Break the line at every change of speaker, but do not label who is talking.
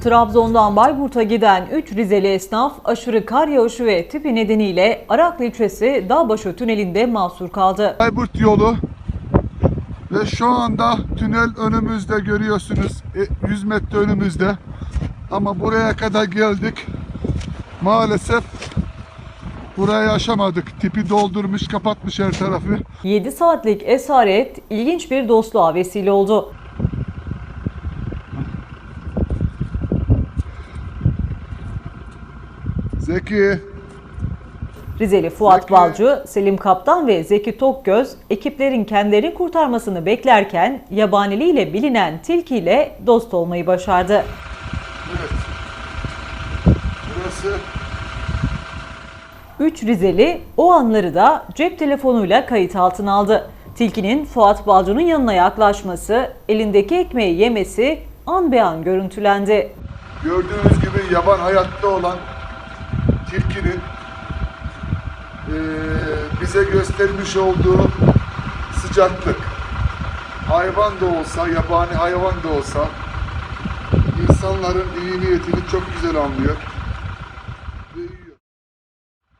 Trabzon'dan Bayburt'a giden 3 Rizeli esnaf aşırı kar yağışı ve tipi nedeniyle Araklı ilçesi Dağbaşı tünelinde mahsur kaldı.
Bayburt yolu ve şu anda tünel önümüzde görüyorsunuz E, 100 metre önümüzde ama buraya kadar geldik maalesef burayı aşamadık tipi doldurmuş kapatmış her tarafı
7 saatlik esaret ilginç bir dostluğa vesile oldu.
Zeki
Rizeli Fuat
Zeki.
Balcı, Selim Kaptan ve Zeki Tokgöz ekiplerin kendilerini kurtarmasını beklerken yabaniliğiyle bilinen tilkiyle dost olmayı başardı.
evet burası
3 Rizeli o anları da cep telefonuyla kayıt altına aldı. Tilkinin Fuat Balcı'nın yanına yaklaşması, elindeki ekmeği yemesi an be an görüntülendi.
gördüğünüz gibi yaban hayatta olan tilkinin eee, bize göstermiş olduğu sıcaklık hayvan da olsa yabani hayvan da olsa insanların iyi niyetini çok güzel anlıyor.